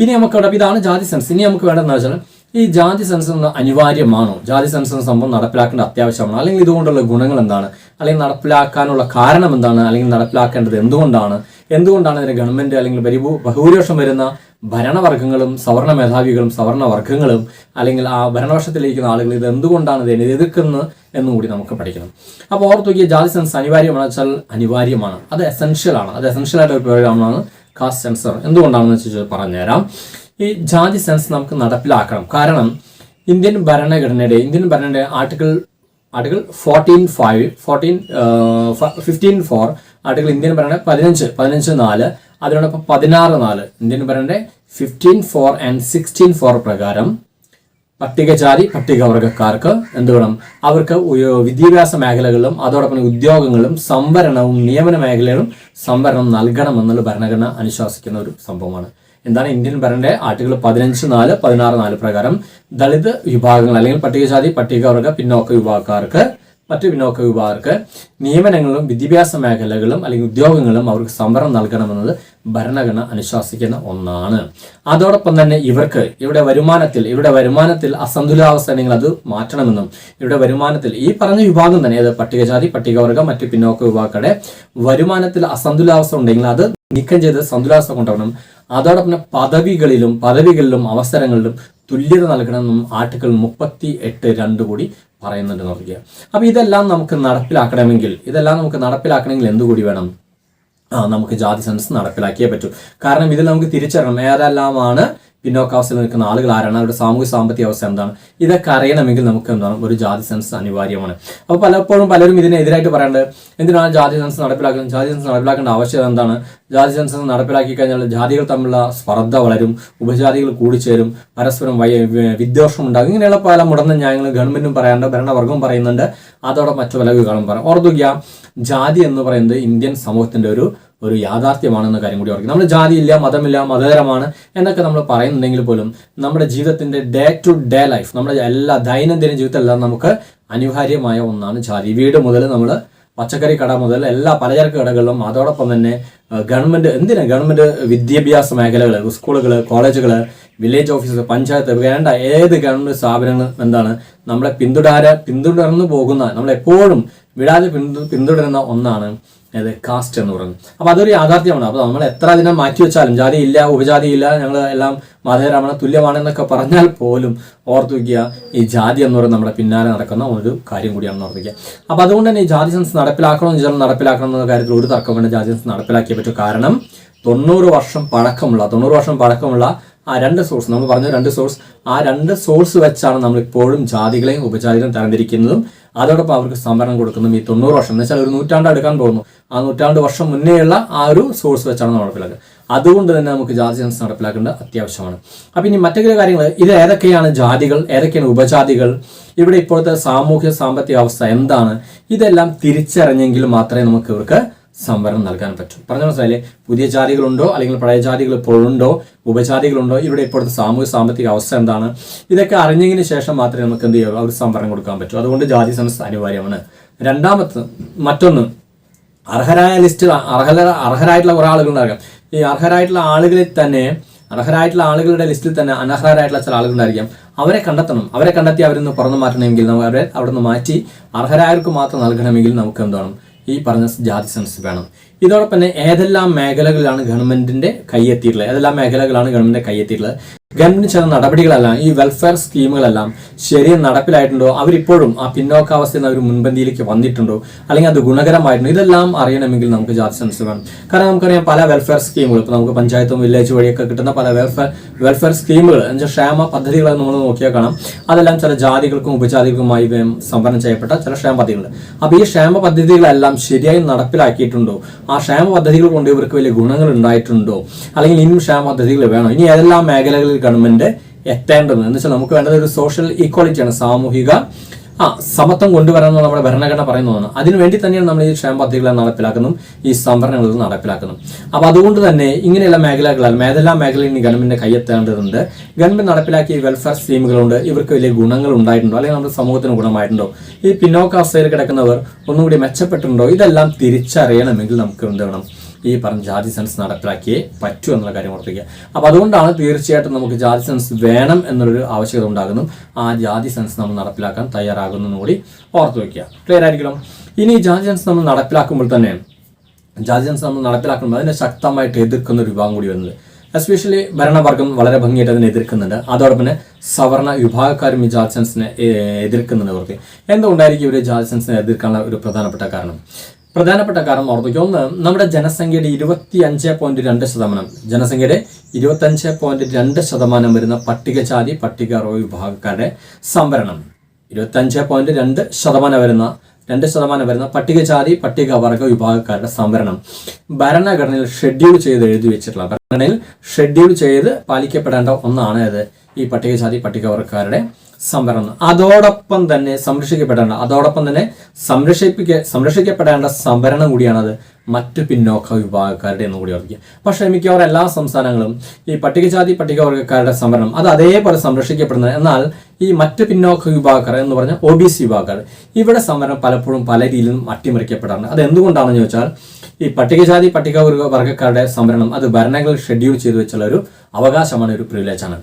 ഇനി നമുക്ക് ഇവിടെ ഇതാണ് ജാതി സെൻസ്. ഇനി നമുക്ക് വേണ്ടതെന്ന് വെച്ചാൽ ഈ ജാതി സെൻസ് അനിവാര്യമാണോ? ജാതി സെൻസ് എന്ന സംഭവം നടപ്പിലാക്കേണ്ട അത്യാവശ്യമാണ്? അല്ലെങ്കിൽ ഇതുകൊണ്ടുള്ള ഗുണങ്ങൾ എന്താണ്? അല്ലെങ്കിൽ നടപ്പിലാക്കാനുള്ള കാരണം എന്താണ്? അല്ലെങ്കിൽ നടപ്പിലാക്കേണ്ടത് എന്തുകൊണ്ടാണ്? എന്തുകൊണ്ടാണ് ഇതിന് ഗവൺമെന്റ് അല്ലെങ്കിൽ ബഹു ബഹുഭൂരിപക്ഷം വരുന്ന ഭരണവർഗങ്ങളും സവർണ മേധാവികളും സവർണ വർഗങ്ങളും അല്ലെങ്കിൽ ആ ഭരണപക്ഷത്തിലിരിക്കുന്ന ആളുകൾ ഇത് എന്തുകൊണ്ടാണ് ഇതിനെ എതിർക്കുന്നത് എന്നും കൂടി നമുക്ക് പഠിക്കണം. അപ്പോൾ ഓർത്ത് നോക്കിയ ജാതി സെൻസ് അനിവാര്യമാണ് വെച്ചാൽ അനിവാര്യമാണ്. അത് എസെൻഷ്യൽ ആണ്. അത് എസെൻഷ്യൽ ആയിട്ട് ഒരു പ്രോഗ്രാമാണ് കാസ്റ്റ് സെൻസർ എന്തുകൊണ്ടാണെന്ന് വെച്ചാൽ പറഞ്ഞുതരാം. ഈ ജാതി സെൻസ് നമുക്ക് നടപ്പിലാക്കണം. കാരണം ഇന്ത്യൻ ഭരണഘടനയുടെ Indian ഭരണയുടെ article article fourteen five fourteen fifteen four article Indian ഭരണ പതിനഞ്ച് പതിനഞ്ച് നാല് അതിനോടൊപ്പം പതിനാറ് നാല് Indian ഭരണയുടെ fifteen four and sixteen four പ്രകാരം പട്ടികജാതി പട്ടികവർഗക്കാർക്ക് എന്ത് വേണം അവർക്ക് വിദ്യാഭ്യാസ മേഖലകളിലും അതോടൊപ്പം ഉദ്യോഗങ്ങളും സംവരണവും നിയമന മേഖലകളും സംവരണം നൽകണം നൽകണമെന്നുള്ള ഭരണഘടന അനുശാസിക്കുന്ന ഒരു സംഭവമാണ്. എന്താണ് ഇന്ത്യൻ ഭരണന്റെ ആർട്ടിക്കിൾ പതിനഞ്ച് നാല് പതിനാറ് നാല് പ്രകാരം ദളിത് വിഭാഗങ്ങൾ അല്ലെങ്കിൽ പട്ടികജാതി പട്ടികവർഗ പിന്നോക്ക വിഭാഗക്കാർക്ക് മറ്റു പിന്നോക്ക വിഭാഗർക്ക് നിയമനങ്ങളും വിദ്യാഭ്യാസ മേഖലകളും അല്ലെങ്കിൽ ഉദ്യോഗങ്ങളും അവർക്ക് സംവരണം നൽകണമെന്നത് ഭരണഘടന അനുശാസിക്കുന്ന ഒന്നാണ്. അതോടൊപ്പം തന്നെ ഇവർക്ക് ഇവിടെ വരുമാനത്തിൽ ഇവിടെ വരുമാനത്തിൽ അസന്തുലിതാവസ്ഥ ഉണ്ടെങ്കിൽ അത് മാറ്റണമെന്നും ഇവിടെ വരുമാനത്തിൽ ഈ പറഞ്ഞ വിഭാഗം തന്നെ അത് പട്ടികജാതി പട്ടികവർഗം മറ്റു പിന്നോക്ക വിഭാഗക്കാരുടെ വരുമാനത്തിൽ അസന്തുലിതാവസ്ഥ ഉണ്ടെങ്കിൽ അത് നീക്കം ചെയ്ത് സന്തുലിതാവസ്ഥ കൊണ്ടുവരണം. അതോടൊപ്പം പദവികളിലും പദവികളിലും അവസരങ്ങളിലും തുല്യത നൽകണമെന്നും ആർട്ടിക്കിൾ മുപ്പത്തി എട്ട് രണ്ട് കൂടി പറയുന്നുണ്ട് നോക്കുക അപ്പൊ ഇതെല്ലാം നമുക്ക് നടപ്പിലാക്കണമെങ്കിൽ ഇതെല്ലാം നമുക്ക് നടപ്പിലാക്കണമെങ്കിൽ എന്തുകൂടി വേണം? നമുക്ക് ജാതി സെൻസ് നടപ്പിലാക്കിയേ പറ്റൂ. കാരണം ഇതിൽ നമുക്ക് തിരിച്ചറിയണം ഏതെല്ലാമാണ് പിന്നോക്കാവസ്ഥയിൽ നിൽക്കുന്ന ആളുകൾ ആരാണ്? അവരുടെ സാമൂഹ്യ സാമ്പത്തിക അവസ്ഥ എന്താണ്? ഇതൊക്കെ അറിയണമെങ്കിൽ നമുക്ക് എന്താണ്? ഒരു ജാതി സെൻസ് അനിവാര്യമാണ്. അപ്പോൾ പലപ്പോഴും പലരും ഇതിനെതിരായിട്ട് പറയേണ്ടത് എന്തിനാണ് ജാതി സെൻസ് നടപ്പിലാക്കുന്നത്? ജാതി സെൻസ് നടപ്പിലാക്കേണ്ട ആവശ്യകത എന്താണ്? ജാതി സെൻസ് നടപ്പിലാക്കി കഴിഞ്ഞാൽ ജാതികൾ തമ്മിലുള്ള സ്പർദ്ധ വളരും ഉപജാതികൾ കൂടിച്ചേരും പരസ്പരം വയ വിദ്വേഷം ഉണ്ടാകും. ഇങ്ങനെയുള്ള പല മുടന്ന ന്യായങ്ങൾ ഗവൺമെന്റും പറയാറുണ്ട് ഭരണവർഗവും പറയുന്നുണ്ട്. അതോടെ മറ്റു പല വിഭാഗങ്ങളും പറയാം. ഓർത്തുക ജാതി എന്ന് പറയുന്നത് ഇന്ത്യൻ സമൂഹത്തിന്റെ ഒരു ഒരു യാഥാർത്ഥ്യമാണെന്ന കാര്യം കൂടി ഓർക്കുക. നമ്മൾ ജാതിയില്ല മതമില്ല മതതരമാണ് എന്നൊക്കെ നമ്മൾ പറയുന്നുണ്ടെങ്കിൽ പോലും നമ്മുടെ ജീവിതത്തിന്റെ ഡേ ടു ഡേ ലൈഫ് നമ്മുടെ എല്ലാ ദൈനംദിന ജീവിതത്തിലെല്ലാം നമുക്ക് അനിവാര്യമായ ഒന്നാണ് ജാതി. വീട് മുതൽ നമ്മൾ പച്ചക്കറി കട മുതൽ എല്ലാ പലചരക്ക് കടകളിലും അതോടൊപ്പം തന്നെ ഗവൺമെന്റ് എന്തിനാ ഗവൺമെന്റ് വിദ്യാഭ്യാസ മേഖലകൾ സ്കൂളുകൾ കോളേജുകൾ വില്ലേജ് ഓഫീസ് പഞ്ചായത്ത് വേണ്ട ഏത് ഗവൺമെന്റ് സ്ഥാപനങ്ങൾ എന്താണ് നമ്മളെ പിന്തുടരാ പിന്തുടർന്നു പോകുന്ന നമ്മളെപ്പോഴും വിടാതെ പിന്തു പിന്തുടരുന്ന ഒന്നാണ് ഏത് കാസ്റ്റ് എന്ന് പറയുന്നത്. അപ്പൊ അതൊരു യാഥാർത്ഥ്യമാണ്. അപ്പോൾ നമ്മൾ എത്ര അതിനെ മാറ്റി വെച്ചാലും ജാതി ഇല്ല ഉപജാതി ഇല്ല ഞങ്ങൾ എല്ലാം മതരമണ തുല്യമാണ് എന്നൊക്കെ പറഞ്ഞാൽ പോലും ഓർത്തു വയ്ക്കുക ഈ ജാതി എന്ന് പറയുന്നത് നമ്മുടെ പിന്നാലെ നടക്കുന്ന ഒരു കാര്യം കൂടിയാണെന്ന് വയ്ക്കുക അപ്പൊ അതുകൊണ്ട് തന്നെ ഈ ജാതി സെൻസ് നടപ്പിലാക്കണമെന്ന് വെച്ചാൽ നടപ്പിലാക്കണം എന്ന കാര്യത്തിൽ ഒരു തർക്കം വേണ്ട. ജാതി സെൻസ് നടപ്പിലാക്കിയേ പറ്റും. കാരണം തൊണ്ണൂറ് വർഷം പഴക്കമുള്ള തൊണ്ണൂറ് വർഷം പഴക്കമുള്ള ആ രണ്ട് സോഴ്സ് നമ്മൾ പറഞ്ഞ രണ്ട് സോഴ്സ് ആ രണ്ട് സോഴ്സ് വെച്ചാണ് നമ്മൾ ഇപ്പോഴും ജാതികളെയും ഉപജാതികളെയും തരംതിരിക്കുന്നതും അതോടൊപ്പം അവർക്ക് സംവരണം കൊടുക്കുന്നതും ഈ തൊണ്ണൂറ് വർഷം. എന്ന് വെച്ചാൽ ഒരു നൂറ്റാണ്ട് എടുക്കാൻ പോകുന്നു. ആ നൂറ്റാണ്ട് വർഷം മുന്നേയുള്ള ആ ഒരു സോഴ്സ് വെച്ചാണ് നടപ്പിലാക്കുക. അതുകൊണ്ട് തന്നെ നമുക്ക് ജാതി സെൻസ് നടപ്പിലാക്കേണ്ടത് അത്യാവശ്യമാണ്. അപ്പം ഇനി മറ്റു ചില കാര്യങ്ങൾ. ഇത് ഏതൊക്കെയാണ് ജാതികൾ? ഏതൊക്കെയാണ് ഉപജാതികൾ? ഇവിടെ ഇപ്പോഴത്തെ സാമൂഹ്യ സാമ്പത്തിക അവസ്ഥ എന്താണ്? ഇതെല്ലാം തിരിച്ചറിഞ്ഞെങ്കിൽ മാത്രമേ നമുക്ക് ഇവർക്ക് സംവരണം നൽകാൻ പറ്റും. പറഞ്ഞ മനസ്സിലായില്ലേ? പുതിയ ജാതികളുണ്ടോ അല്ലെങ്കിൽ പഴയ ജാതികൾ ഇപ്പോഴുണ്ടോ? ഉപജാതികളുണ്ടോ? ഇവിടെ ഇപ്പോഴത്തെ സാമൂഹ്യ സാമ്പത്തിക അവസ്ഥ എന്താണ്? ഇതൊക്കെ അറിഞ്ഞതിന് ശേഷം മാത്രമേ നമുക്ക് എന്ത് ചെയ്യുള്ളൂ അവർ സംവരണം കൊടുക്കാൻ പറ്റൂ. അതുകൊണ്ട് ജാതി സെൻസ് അനിവാര്യമാണ്. രണ്ടാമത്തെ മറ്റൊന്ന് അർഹരായ ലിസ്റ്റ് അർഹര അർഹരായിട്ടുള്ള കുറെ ആളുകൾ ഉണ്ടാകാം ഈ അർഹരായിട്ടുള്ള ആളുകളിൽ തന്നെ അർഹരായിട്ടുള്ള ആളുകളുടെ ലിസ്റ്റിൽ തന്നെ അനർഹരായിട്ടുള്ള ചില ആളുകൾ ഉണ്ടായിരിക്കാം അവരെ കണ്ടെത്തണം. അവരെ കണ്ടെത്തി അവരൊന്ന് പുറന്നു മാറ്റണമെങ്കിൽ അവരെ അവിടെ നിന്ന് മാറ്റി അർഹരായവർക്ക് മാത്രം നൽകണമെങ്കിൽ നമുക്ക് എന്താണ് ഈ പറഞ്ഞ ജാതി സെൻസ് വേണം. ഇതോടൊപ്പം തന്നെ ഏതെല്ലാം മേഖലകളിലാണ് ഗവൺമെന്റിന്റെ കൈയെത്തിയിട്ടുള്ളത്? ഏതെല്ലാം മേഖലകളാണ് ഗവൺമെന്റിന്റെ കൈയെത്തിയിട്ടുള്ളത്? ഗവൺമെന്റ് ചില നടപടികളെല്ലാം ഈ വെൽഫെയർ സ്കീമുകളെല്ലാം ശരിയും നടപ്പിലായിട്ടുണ്ടോ? അവരിപ്പോഴും ആ പിന്നോക്കാവസ്ഥയിൽ അവർ മുൻപന്തിയിലേക്ക് വന്നിട്ടുണ്ടോ? അല്ലെങ്കിൽ അത് ഗുണകരമായിട്ടുണ്ടോ? ഇതെല്ലാം അറിയണമെങ്കിൽ നമുക്ക് ജാതി സെൻസ് വേണം. കാരണം നമുക്കറിയാം പല വെൽഫെയർ സ്കീമുകൾ ഇപ്പോൾ നമുക്ക് പഞ്ചായത്തും വില്ലേജ് വഴിയൊക്കെ കിട്ടുന്ന പല വെൽഫെയർ വെൽഫെയർ സ്കീമുകൾ എന്നുവെച്ചാൽ ക്ഷേമ പദ്ധതികൾ നമ്മൾ നോക്കിയാൽ കാണാം. അതെല്ലാം ചില ജാതികൾക്കും ഉപജാതികൾക്കുമായി സംവരണം ചെയ്യപ്പെട്ട ചില ക്ഷേമ പദ്ധതികൾ. അപ്പോൾ ഈ ക്ഷേമ പദ്ധതികളെല്ലാം ശരിയായി നടപ്പിലാക്കിയിട്ടുണ്ടോ? ആ ക്ഷേമ പദ്ധതികൾ കൊണ്ട് ഇവർക്ക് വലിയ ഗുണങ്ങൾ ഉണ്ടായിട്ടുണ്ടോ? അല്ലെങ്കിൽ ഇനിയും ക്ഷേമ പദ്ധതികൾ വേണോ? ഇനി ഏതെല്ലാം മേഖലകളിൽ ഗവൺമെന്റ് എത്തേണ്ടത് എന്ന് വെച്ചാൽ നമുക്ക് വേണ്ടത് ഒരു സോഷ്യൽ ഈക്വാളിറ്റിയാണ് സാമൂഹിക ആ സമത്വം കൊണ്ടുവരാന്ന് നമ്മുടെ ഭരണഘടന പറയുന്നതാണ് അതിനു വേണ്ടി തന്നെയാണ് നമ്മൾ ഈ ക്ഷേമ പദ്ധതികളെ നടപ്പിലാക്കുന്നതും ഈ സംവരണങ്ങൾ നടപ്പിലാക്കുന്നു. അപ്പൊ അതുകൊണ്ട് തന്നെ ഇങ്ങനെയുള്ള മേഖലകളാൽ ഏതെല്ലാം മേഖലയിൽ ഇനി ഗവൺമെന്റ് കയ്യെത്തേണ്ടതുണ്ട് ഗവൺമെന്റ് നടപ്പിലാക്കിയ വെൽഫെയർ സ്കീമുകളുണ്ട് ഇവർക്ക് വലിയ ഗുണങ്ങൾ ഉണ്ടായിട്ടുണ്ടോ? അല്ലെങ്കിൽ നമ്മുടെ സമൂഹത്തിന് ഗുണമായിട്ടുണ്ടോ? ഈ പിന്നോക്കാവസ്ഥയിൽ കിടക്കുന്നവർ ഒന്നുകൂടി മെച്ചപ്പെട്ടിട്ടുണ്ടോ? ഇതെല്ലാം തിരിച്ചറിയണമെങ്കിൽ നമുക്ക് എന്ത് വേണം? ഈ പറഞ്ഞ ജാതി സെൻസ് നടപ്പിലാക്കിയേ പറ്റൂ എന്നുള്ള കാര്യം ഓർപ്പിക്കുക അപ്പോൾ അതുകൊണ്ടാണ് തീർച്ചയായിട്ടും നമുക്ക് ജാതി സെൻസ് വേണം എന്നൊരു ആവശ്യകത ഉണ്ടാകുന്നു ആ ജാതി സെൻസ് നമ്മൾ നടപ്പിലാക്കാൻ തയ്യാറാകുന്നു കൂടി ഓർത്തു വെക്കുക. ക്ലിയർ ആയിരിക്കണം? ഇനി ജാതി സെൻസ് നമ്മൾ നടപ്പിലാക്കുമ്പോൾ തന്നെ ജാതി സെൻസ് നമ്മൾ നടപ്പിലാക്കുമ്പോൾ അതിനെ ശക്തമായിട്ട് എതിർക്കുന്ന ഒരു വിഭാഗം കൂടി വരുന്നത്. എസ്പെഷ്യലി ഭരണവർഗം വളരെ ഭംഗിയായിട്ട് അതിനെ എതിർക്കുന്നുണ്ട്. അതോടൊപ്പം തന്നെ സവർണ വിഭാഗക്കാരും ഈ ജാതി സെൻസിനെ എതിർക്കുന്നുണ്ട് അവർക്ക് എന്തുകൊണ്ടായിരിക്കും ഇവർ ജാതി സെൻസിനെ എതിർക്കാനുള്ള ഒരു പ്രധാനപ്പെട്ട കാരണം? പ്രധാനപ്പെട്ട കാരണം ഓർമ്മിക്കുക. ഒന്ന് നമ്മുടെ ജനസംഖ്യയുടെ ഇരുപത്തി അഞ്ച് പോയിന്റ് രണ്ട് ശതമാനം. ജനസംഖ്യയുടെ ഇരുപത്തി അഞ്ച് പോയിന്റ് രണ്ട് ശതമാനം വരുന്ന പട്ടികജാതി പട്ടിക വിഭാഗക്കാരുടെ സംവരണം. ഇരുപത്തി അഞ്ച് പോയിന്റ് രണ്ട് ശതമാനം വരുന്ന രണ്ട് ശതമാനം വരുന്ന പട്ടികജാതി പട്ടികവർഗ വിഭാഗക്കാരുടെ സംവരണം. ഭരണഘടനയിൽ ഷെഡ്യൂൾ ചെയ്ത് എഴുതി വെച്ചിട്ടുള്ള ഭരണഘടനയിൽ ഷെഡ്യൂൾ ചെയ്ത് പാലിക്കപ്പെടേണ്ട ഒന്നാണ് ഇത് ഈ പട്ടികജാതി പട്ടികവർഗക്കാരുടെ സംവരണം. അതോടൊപ്പം തന്നെ സംരക്ഷിക്കപ്പെടേണ്ട അതോടൊപ്പം തന്നെ സംരക്ഷിപ്പിക്ക സംരക്ഷിക്കപ്പെടേണ്ട സംവരണം കൂടിയാണത് മറ്റു പിന്നോക്ക വിഭാഗക്കാരുടെ എന്ന് കൂടി ഓർക്കുക പക്ഷേ മിക്കവാറും എല്ലാ സംസ്ഥാനങ്ങളും ഈ പട്ടികജാതി പട്ടികവർഗക്കാരുടെ സംവരണം അത് അതേപോലെ സംരക്ഷിക്കപ്പെടുന്നത്. എന്നാൽ ഈ മറ്റ് പിന്നോക്ക വിഭാഗക്കാർ എന്ന് പറഞ്ഞ ഒ ബി സി വിഭാഗക്കാർ ഇവിടെ സംവരണം പലപ്പോഴും പല രീതിയിലും അട്ടിമറിക്കപ്പെടാറുണ്ട്. അത് എന്തുകൊണ്ടാണെന്ന് ചോദിച്ചാൽ ഈ പട്ടികജാതി പട്ടികവർഗ സംവരണം അത് ഭരണങ്ങൾ ഷെഡ്യൂൾ ചെയ്തു വെച്ചുള്ള ഒരു അവകാശമാണ് ഒരു പ്രിവിലേജാണ്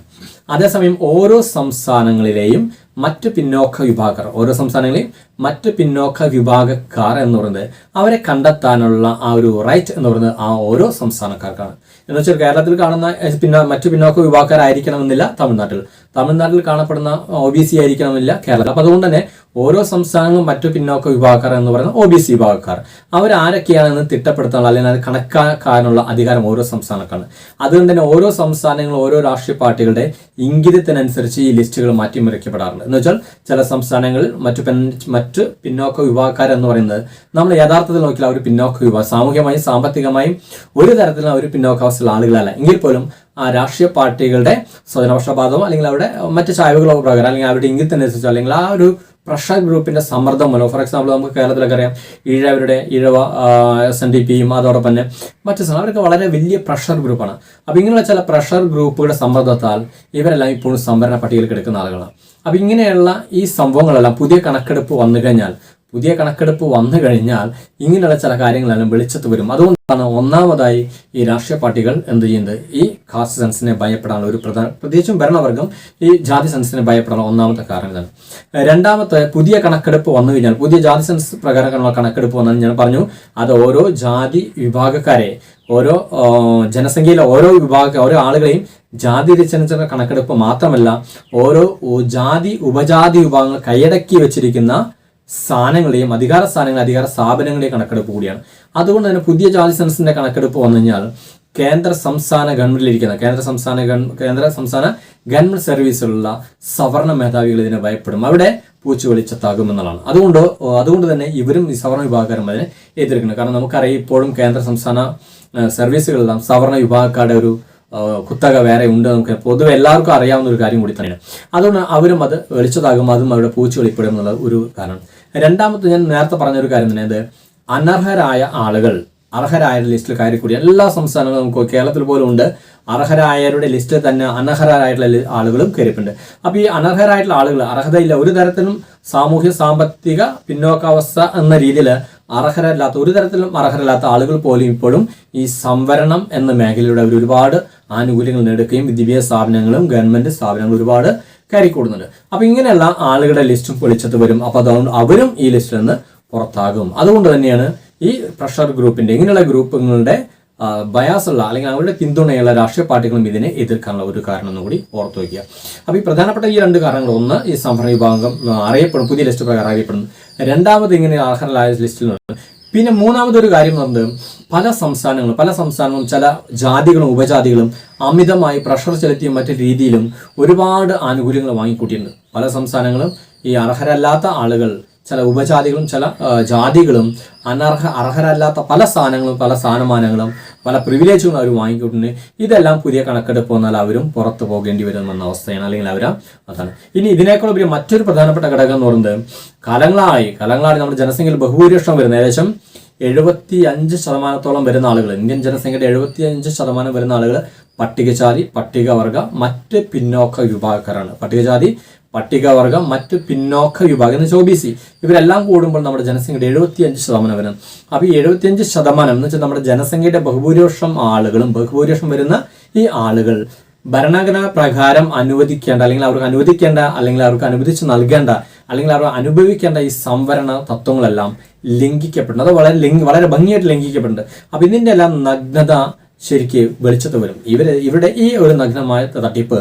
അതേസമയം ഓരോ സംസ്ഥാനങ്ങളിലെയും മറ്റ് പിന്നോക്ക വിഭാഗക്കാർ ഓരോ സംസ്ഥാനങ്ങളെയും മറ്റ് പിന്നോക്ക വിഭാഗക്കാർ എന്ന് പറയുന്നത് അവരെ കണ്ടെത്താനുള്ള ആ ഒരു റൈറ്റ് എന്ന് പറയുന്നത് ആ ഓരോ സംസ്ഥാനക്കാർക്കാണ്. എന്ന് വെച്ചാൽ കേരളത്തിൽ കാണുന്ന പിന്നെ മറ്റു പിന്നോക്ക വിഭാഗക്കാരായിരിക്കണമെന്നില്ല തമിഴ്നാട്ടിൽ. തമിഴ്നാട്ടിൽ കാണപ്പെടുന്ന ഒ ബി സി ആയിരിക്കണമെന്നില്ല കേരളത്തിൽ. അപ്പൊ അതുകൊണ്ട് തന്നെ ഓരോ സംസ്ഥാനങ്ങളും മറ്റു പിന്നോക്ക വിഭാഗക്കാർ എന്ന് പറയുന്ന ഒ ബി സി വിഭാഗക്കാർ. അവരാരൊക്കെയാണെന്ന് തിട്ടപ്പെടുത്താനുള്ള അല്ലെങ്കിൽ അത് കണക്കാക്കാനുള്ള അധികാരം ഓരോ സംസ്ഥാനക്കാണ് അതുകൊണ്ട് തന്നെ ഓരോ സംസ്ഥാനങ്ങളും ഓരോ രാഷ്ട്രീയ പാർട്ടികളുടെ ഇംഗിതത്തിനനുസരിച്ച് ഈ ലിസ്റ്റുകൾ മാറ്റിമറിക്കപ്പെടാറുണ്ട്. എന്ന് വെച്ചാൽ ചില സംസ്ഥാനങ്ങളിൽ മറ്റു മറ്റു പിന്നോക്ക വിഭാഗക്കാർ എന്ന് പറയുന്നത് നമ്മൾ യഥാർത്ഥത്തിൽ നോക്കിയാൽ അവർ പിന്നോക്ക വിഭാഗം സാമൂഹികമായും സാമ്പത്തികമായും ഒരു തരത്തിലും അവർ പിന്നോക്കാവസ്ഥയുള്ള ആളുകളല്ല. എങ്കിൽ പോലും ആ രാഷ്ട്രീയ പാർട്ടികളുടെ സ്വജനപക്ഷപാതവും അല്ലെങ്കിൽ അവരുടെ മറ്റ് ചായവുകളോ പ്രകാരം അല്ലെങ്കിൽ അവരുടെ ഇംഗിതത്തിനനുസരിച്ചോ അല്ലെങ്കിൽ ആ ഒരു പ്രഷർ ഗ്രൂപ്പിന്റെ സമ്മർദ്ദം മൂലം ഫോർ എക്സാമ്പിൾ നമുക്ക് കേരളത്തിലൊക്കെ അറിയാം ഈഴവരുടെ ഈഴവ എസ് എൻ ഡി പിയും അതോടൊപ്പം തന്നെ മറ്റു സ്ഥലം. അവരൊക്കെ വളരെ വലിയ പ്രഷർ ഗ്രൂപ്പാണ്. അപ്പോൾ ഇങ്ങനെയുള്ള ചില പ്രഷർ ഗ്രൂപ്പുകളുടെ സമ്മർദ്ദത്താൽ ഇവരെല്ലാം ഇപ്പോഴും സംവരണ പട്ടികയിൽ കിടക്കുന്ന ആളുകളാണ്. അപ്പൊ ഇങ്ങനെയുള്ള ഈ സംഭവങ്ങളെല്ലാം പുതിയ കണക്കെടുപ്പ് വന്നു കഴിഞ്ഞാൽ പുതിയ കണക്കെടുപ്പ് വന്നു കഴിഞ്ഞാൽ ഇങ്ങനെയുള്ള ചില കാര്യങ്ങളെല്ലാം വെളിച്ചത്ത് വരും. അതുകൊണ്ടാണ് ഒന്നാമതായി ഈ രാഷ്ട്രീയ പാർട്ടികൾ എന്ത് ചെയ്യുന്നത്? ഈ കാസ്റ്റ് സെൻസിനെ ഭയപ്പെടാനുള്ള ഒരു പ്രധാന പ്രത്യേകിച്ചും ഭരണവർഗം ഈ ജാതി സെൻസിനെ ഭയപ്പെടാനുള്ള ഒന്നാമത്തെ കാരണം ഇതാണ് രണ്ടാമത്തെ പുതിയ കണക്കെടുപ്പ് വന്നു കഴിഞ്ഞാൽ പുതിയ ജാതി സെൻസ് പ്രകാരമുള്ള കണക്കെടുപ്പ് വന്നാൽ ഞാൻ പറഞ്ഞു അത് ഓരോ ജാതി വിഭാഗക്കാരെ ഓരോ ജനസംഖ്യയിലെ ഓരോ വിഭാഗ ഓരോ ആളുകളെയും ജാതി തിരിച്ചറിഞ്ഞ കണക്കെടുപ്പ് മാത്രമല്ല ഓരോ ജാതി ഉപജാതി വിഭാഗങ്ങൾ കൈയടക്കി വെച്ചിരിക്കുന്ന സ്ഥാനങ്ങളെയും അധികാര സ്ഥാനങ്ങളെ അധികാര സ്ഥാപനങ്ങളെയും കണക്കെടുപ്പ് കൂടിയാണ്. അതുകൊണ്ട് തന്നെ പുതിയ ജാതി സെൻസിന്റെ കണക്കെടുപ്പ് വന്നു കഴിഞ്ഞാൽ കേന്ദ്ര സംസ്ഥാന ഗവൺമെന്റിലിരിക്കുന്ന കേന്ദ്ര സംസ്ഥാന കേന്ദ്ര സംസ്ഥാന ഗവൺമെന്റ് സർവീസിലുള്ള സവർണ മേധാവികൾ ഇതിനെ ഭയപ്പെടും. അവിടെ പൂച്ച വെളിച്ചത്താകുമെന്നുള്ളതാണ് അതുകൊണ്ട് അതുകൊണ്ട് തന്നെ ഇവരും ഈ സവർണ വിഭാഗക്കാരും അതിനെ എതിർക്കുന്നു കാരണം നമുക്കറിയാം ഇപ്പോഴും കേന്ദ്ര സംസ്ഥാന സർവീസുകളെല്ലാം സവർണ വിഭാഗക്കാരുടെ ഒരു കുത്തക വേറെ ഉണ്ട് നമുക്ക് പൊതുവെ എല്ലാവർക്കും അറിയാവുന്ന ഒരു കാര്യം കൂടി തന്നെയാണ്. അതുകൊണ്ട് അവരും അത് വെളിച്ചതാകും അതും അവരുടെ പൂച്ച വെളിപ്പെടും എന്നുള്ള ഒരു കാരണം. രണ്ടാമത്തെ ഞാൻ നേരത്തെ പറഞ്ഞൊരു കാര്യം തന്നെ അത് അനർഹരായ ആളുകൾ അർഹരായ ലിസ്റ്റിൽ കയറി കൂടി എല്ലാ സംസ്ഥാനങ്ങളും നമുക്ക് കേരളത്തിൽ പോലും ഉണ്ട്. അർഹരായവരുടെ ലിസ്റ്റിൽ തന്നെ അനർഹരായിട്ടുള്ള ആളുകളും കയറിയിട്ടുണ്ട്. അപ്പൊ ഈ അനർഹരായിട്ടുള്ള ആളുകൾ അർഹതയില്ല ഒരു തരത്തിലും സാമൂഹ്യ സാമ്പത്തിക പിന്നോക്കാവസ്ഥ എന്ന രീതിയിൽ അർഹരല്ലാത്ത ഒരു തരത്തിലും അർഹരല്ലാത്ത ആളുകൾ പോലും ഇപ്പോഴും ഈ സംവരണം എന്ന മേഖലയിലൂടെ അവർ ഒരുപാട് ആനുകൂല്യങ്ങൾ നേടുകയും വിദ്യാഭ്യാസ സ്ഥാപനങ്ങളും ഗവൺമെന്റ് സ്ഥാപനങ്ങളും ഒരുപാട് കയറിക്കൂടുന്നുണ്ട് അപ്പൊ ഇങ്ങനെയുള്ള ആളുകളുടെ ലിസ്റ്റും പൊളിച്ചത് വരും. അപ്പൊ അതുകൊണ്ട് അവരും ഈ ലിസ്റ്റിൽ നിന്ന് പുറത്താകും. അതുകൊണ്ട് തന്നെയാണ് ഈ പ്രഷർ ഗ്രൂപ്പിന്റെ ഇങ്ങനെയുള്ള ഗ്രൂപ്പുകളുടെ ബയാസുള്ള അല്ലെങ്കിൽ അവരുടെ പിന്തുണയുള്ള രാഷ്ട്രീയ പാർട്ടികളും ഇതിനെ എതിർക്കാനുള്ള ഒരു കാരണം എന്നുകൂടി ഓർത്തു വയ്ക്കുക. അപ്പോൾ ഈ പ്രധാനപ്പെട്ട ഈ രണ്ട് കാരണങ്ങൾ ഒന്ന് ഈ സംഭരണ വിഭാഗം അറിയപ്പെടും പുതിയ ലിസ്റ്റ് പ്രകാരം അറിയപ്പെടുന്നു രണ്ടാമത് ഇങ്ങനെ ലിസ്റ്റിൽ ലിസ്റ്റിലുണ്ട്. പിന്നെ മൂന്നാമതൊരു കാര്യം പറയുന്നത് പല സംസ്ഥാനങ്ങളും പല സംസ്ഥാനങ്ങളും ചില ജാതികളും ഉപജാതികളും അമിതമായി പ്രഷർ ചെലുത്തിയ മറ്റു രീതിയിലും ഒരുപാട് ആനുകൂല്യങ്ങൾ വാങ്ങിക്കൂട്ടിയിട്ടുണ്ട്. പല സംസ്ഥാനങ്ങളും ഈ അർഹരല്ലാത്ത ആളുകൾ ചില ഉപജാതികളും ചില ജാതികളും അനർഹ അർഹരല്ലാത്ത പല സ്ഥാനങ്ങളും പല സ്ഥാനമാനങ്ങളും പല പ്രിവിലേജുകളും അവർ വാങ്ങിക്കൂട്ടുണ്ട്. ഇതെല്ലാം പുതിയ കണക്കെടുപ്പ് വന്നാൽ അവരും പുറത്തു പോകേണ്ടി വരുമെന്ന അവസ്ഥയാണ്. അല്ലെങ്കിൽ അവർ അതാണ്. ഇനി ഇതിനേക്കാൾ ഉപരി മറ്റൊരു പ്രധാനപ്പെട്ട ഘടകം എന്ന് പറയുന്നത് കാലങ്ങളായി കാലങ്ങളായി നമ്മുടെ ജനസംഖ്യയിൽ ബഹുഭൂരിപക്ഷം വരുന്നത് ഏകദേശം എഴുപത്തി അഞ്ച് ശതമാനത്തോളം വരുന്ന ആളുകൾ ഇന്ത്യൻ ജനസംഖ്യയുടെ എഴുപത്തി അഞ്ച് ശതമാനം വരുന്ന ആളുകൾ പട്ടികജാതി പട്ടികവർഗ മറ്റ് പിന്നോക്ക വിഭാഗക്കാരാണ്. പട്ടികജാതി പട്ടികവർഗ മറ്റ് പിന്നോക്ക വിഭാഗം എന്ന് വെച്ചാൽ ഒ ബി സി ഇവരെല്ലാം കൂടുമ്പോൾ നമ്മുടെ ജനസംഖ്യയുടെ എഴുപത്തി അഞ്ച് ശതമാനം വരും അപ്പോൾ ഈ എഴുപത്തി അഞ്ച് ശതമാനം എന്ന് വെച്ചാൽ നമ്മുടെ ജനസംഖ്യയുടെ ബഹുഭൂരിപക്ഷം ആളുകളും ബഹുഭൂരിപക്ഷം വരുന്ന ഈ ആളുകൾ ഭരണഘടന പ്രകാരം അനുവദിക്കേണ്ട അല്ലെങ്കിൽ അവർക്ക് അനുവദിക്കേണ്ട അല്ലെങ്കിൽ അവർക്ക് അനുവദിച്ച് നൽകേണ്ട അല്ലെങ്കിൽ അവർ അനുഭവിക്കേണ്ട ഈ സംവരണ തത്വങ്ങളെല്ലാം ലംഘിക്കപ്പെടുന്നു. അത് വളരെ വളരെ ഭംഗിയായിട്ട് ലംഘിക്കപ്പെടുന്നുണ്ട്. അപ്പൊ ഇതിന്റെ എല്ലാം നഗ്നത ശരിക്ക് വെളിച്ചത്ത് വരും. ഇവർ ഇവരുടെ ഈ ഒരു നഗ്നമായ തട്ടിപ്പ്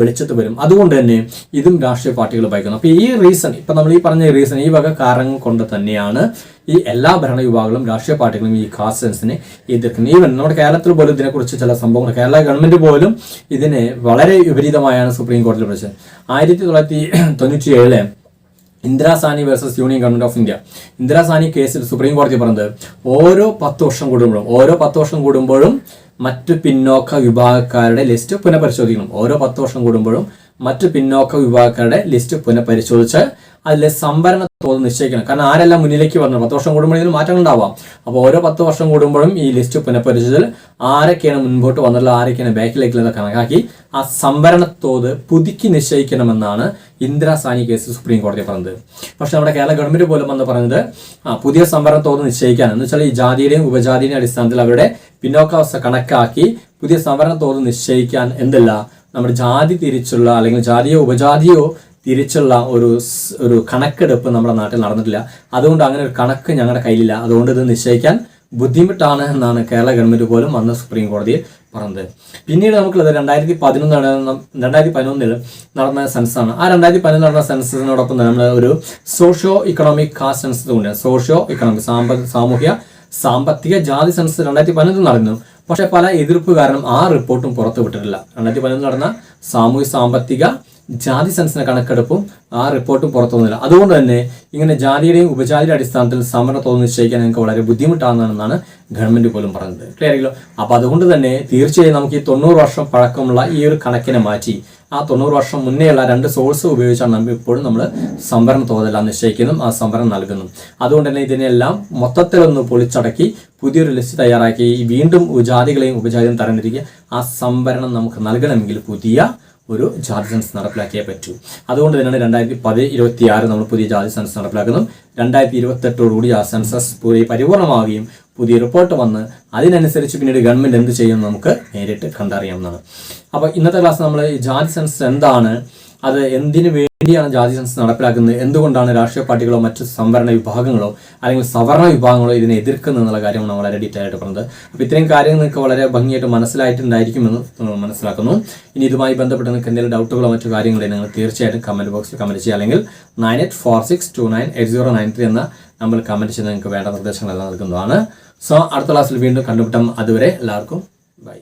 വെളിച്ചത്ത് വരും. അതുകൊണ്ട് തന്നെ ഇതും രാഷ്ട്രീയ പാർട്ടികൾ ഭയക്കുന്നു. അപ്പൊ ഈ റീസൺ ഇപ്പൊ നമ്മൾ ഈ പറഞ്ഞ റീസൺ ഈ വക കാരണങ്ങൾ കൊണ്ട് തന്നെയാണ് ഈ എല്ലാ ഭരണവിഭാഗങ്ങളും രാഷ്ട്രീയ പാർട്ടികളും ഈ കാസ്റ്റ് സെൻസിനെ എതിർക്കുന്നത്. ഈവൻ നമ്മുടെ കേരളത്തിൽ പോലും ഇതിനെക്കുറിച്ച് ചില സംഭവങ്ങൾ കേരള ഗവൺമെന്റ് പോലും ഇതിനെ വളരെ വിപരീതമായാണ് സുപ്രീം കോടതിയിൽ വിളിച്ചത്. ആയിരത്തി തൊള്ളായിരത്തി തൊണ്ണൂറ്റി ഏഴിലെ ഇന്ദിരാസാനി versus union government of India. Indra Sawhney കേസിൽ സുപ്രീം കോടതി പറഞ്ഞത് ഓരോ പത്ത് വർഷം കൂടുമ്പോഴും ഓരോ പത്ത് വർഷം കൂടുമ്പോഴും മറ്റ് പിന്നോക്ക വിഭാഗക്കാരുടെ ലിസ്റ്റ് പുനഃപരിശോധിക്കണം. ഓരോ പത്ത് വർഷം കൂടുമ്പോഴും മറ്റ് പിന്നോക്ക വിഭാഗക്കാരുടെ ലിസ്റ്റ് പുനഃപരിശോധിച്ച് അതിലെ സംഭരണ തോത് നിശ്ചയിക്കണം. കാരണം ആരെല്ലാം മുന്നിലേക്ക് വന്നു പത്ത് വർഷം കൂടുമ്പോൾ മാറ്റങ്ങൾ ഉണ്ടാവാം. അപ്പോൾ ഓരോ പത്ത് വർഷം കൂടുമ്പോഴും ഈ ലിസ്റ്റ് പുനഃപരിശോധിച്ചാൽ ആരൊക്കെയാണ് മുൻപോട്ട് വന്നിട്ടുള്ളത് ആരൊക്കെയാണ് ബാക്കിലേക്കുള്ളത് കണക്കാക്കി ആ സംഭരണ തോത് പുതുക്കി നിശ്ചയിക്കണമെന്നാണ് ഇന്ദിരാസാനി കേസ് സുപ്രീം കോടതി പറഞ്ഞത്. പക്ഷെ നമ്മുടെ കേരള ഗവൺമെന്റ് പോലും വന്ന് പറഞ്ഞത് ആ പുതിയ സംവരണ തോത് നിശ്ചയിക്കാൻ എന്ന് വെച്ചാൽ ഈ ജാതിയുടെയും ഉപജാതിയുടെയും അടിസ്ഥാനത്തിൽ അവരുടെ പിന്നോക്കാവസ്ഥ കണക്കാക്കി പുതിയ സംവരണ തോത് നിശ്ചയിക്കാൻ എന്തല്ല? നമ്മുടെ ജാതി തിരിച്ചുള്ള അല്ലെങ്കിൽ ജാതിയോ ഉപജാതിയോ തിരിച്ചുള്ള ഒരു ഒരു കണക്കെടുപ്പ് നമ്മുടെ നാട്ടിൽ നടന്നിട്ടില്ല. അതുകൊണ്ട് അങ്ങനെ ഒരു കണക്ക് ഞങ്ങളുടെ കയ്യിലില്ല. അതുകൊണ്ട് ഇത് നിശ്ചയിക്കാൻ ബുദ്ധിമുട്ടാണ് എന്നാണ് കേരള ഗവൺമെന്റ് പോലും അന്ന് സുപ്രീം കോടതിയിൽ പറഞ്ഞത്. പിന്നീട് നമുക്കുള്ളത് രണ്ടായിരത്തി പതിനൊന്ന് രണ്ടായിരത്തി പതിനൊന്നിൽ നടന്ന സെൻസാണ് ആ രണ്ടായിരത്തി പതിനൊന്ന് നടന്ന സെൻസസിനോടൊപ്പം തന്നെ നമ്മൾ ഒരു സോഷ്യോ ഇക്കണോമിക് കാസ്റ്റ് സെൻസസ് ഉണ്ട്. സോഷ്യോ ഇക്കണോമിക് സാമ്പ സാമൂഹ്യ സാമ്പത്തിക ജാതി സെൻസസ് രണ്ടായിരത്തി പതിനൊന്നിൽ നടന്നു. പക്ഷെ പല എതിർപ്പ് കാരണം ആ റിപ്പോർട്ടും പുറത്തു വിട്ടിട്ടില്ല രണ്ടായിരത്തി പതിനൊന്ന് നടന്ന സാമൂഹ്യ സാമ്പത്തിക ജാതി സെൻസിന്റെ കണക്കെടുപ്പും ആ റിപ്പോർട്ടും പുറത്തു വന്നില്ല അതുകൊണ്ട് തന്നെ ഇങ്ങനെ ജാതിയുടെയും ഉപജാതിയുടെ അടിസ്ഥാനത്തിൽ സമര തോത് നിശ്ചയിക്കാൻ നിങ്ങൾക്ക് വളരെ ബുദ്ധിമുട്ടാണെന്നാണ് ഗവൺമെന്റ് പോലും പറഞ്ഞത് ക്ലിയർ ആയില്ലോ? അപ്പൊ അതുകൊണ്ട് തന്നെ തീർച്ചയായും നമുക്ക് ഈ തൊണ്ണൂറ് വർഷം പഴക്കമുള്ള ഈ ഒരു കണക്കിനെ മാറ്റി ആ തൊണ്ണൂറ് വർഷം മുന്നേയുള്ള രണ്ട് സോഴ്സ് ഉപയോഗിച്ചാണ് നമ്മൾ ഇപ്പോഴും നമ്മൾ സംഭരണ തോതെല്ലാം നിശ്ചയിക്കുന്നതും ആ സംഭരണം നൽകുന്നു. അതുകൊണ്ട് തന്നെ ഇതിനെല്ലാം മൊത്തത്തിലൊന്ന് പൊളിച്ചടക്കി പുതിയൊരു ലിസ്റ്റ് തയ്യാറാക്കി വീണ്ടും ജാതികളെയും ഉപജാതിയും തരംതിരിക്കുക ആ സംഭരണം നമുക്ക് നൽകണമെങ്കിൽ പുതിയ ഒരു ജാതി സെൻസ് നടപ്പിലാക്കിയേ പറ്റൂ. അതുകൊണ്ട് തന്നെയാണ് രണ്ടായിരത്തി പതി ഇരുപത്തി ആറ് നമ്മൾ പുതിയ ജാതി സെൻസ് നടപ്പിലാക്കുന്നു രണ്ടായിരത്തി ഇരുപത്തെട്ടോടുകൂടി ആ സെൻസസ് പൂരി പരിപൂർണമാവുകയും പുതിയ റിപ്പോർട്ട് വന്ന് അതിനനുസരിച്ച് പിന്നീട് ഗവൺമെന്റ് എന്ത് ചെയ്യുമെന്ന് നമുക്ക് നേരിട്ട് കണ്ടറിയാവുന്നതാണ്. അപ്പോൾ ഇന്നത്തെ ക്ലാസ് നമ്മൾ ജാതി സെൻസ് എന്താണ്? അത് എന്തിനു വേണ്ടിയാണ് ജാതി സെൻസ് നടപ്പിലാക്കുന്നത്? എന്തുകൊണ്ടാണ് രാഷ്ട്രീയ പാർട്ടികളോ മറ്റ് സംവരണ വിഭാഗങ്ങളോ അല്ലെങ്കിൽ സവർണ വിഭാഗങ്ങളോ ഇതിനെ എതിർക്കുന്നത് എന്നുള്ള കാര്യമാണ് വളരെ ഡീറ്റെയിൽ ആയിട്ട് പറഞ്ഞത്. അപ്പോൾ ഇത്രയും കാര്യങ്ങൾ നിങ്ങൾക്ക് വളരെ ഭംഗിയായിട്ട് മനസ്സിലായിട്ടുണ്ടായിരിക്കുമെന്ന് മനസ്സിലാക്കുന്നു. ഇനി ഇതുമായി ബന്ധപ്പെട്ട് നിങ്ങൾക്ക് എന്തെങ്കിലും ഡൗട്ടുകളോ മറ്റു കാര്യങ്ങളോ നിങ്ങൾ തീർച്ചയായിട്ടും കമന്റ് ബോക്സിൽ കമന്റ് ചെയ്യുക. അല്ലെങ്കിൽ nine eight four six two nine eight zero nine three എന്ന നമ്മൾ കമന്റ് ചെയ്ത് നിങ്ങൾക്ക് വേണ്ട നിർദ്ദേശങ്ങളെല്ലാം നൽകുന്നതാണ്. സോ അടുത്ത ക്ലാസ്സിൽ വീണ്ടും കണ്ടുപിട്ടം അതുവരെ എല്ലാവർക്കും ബൈ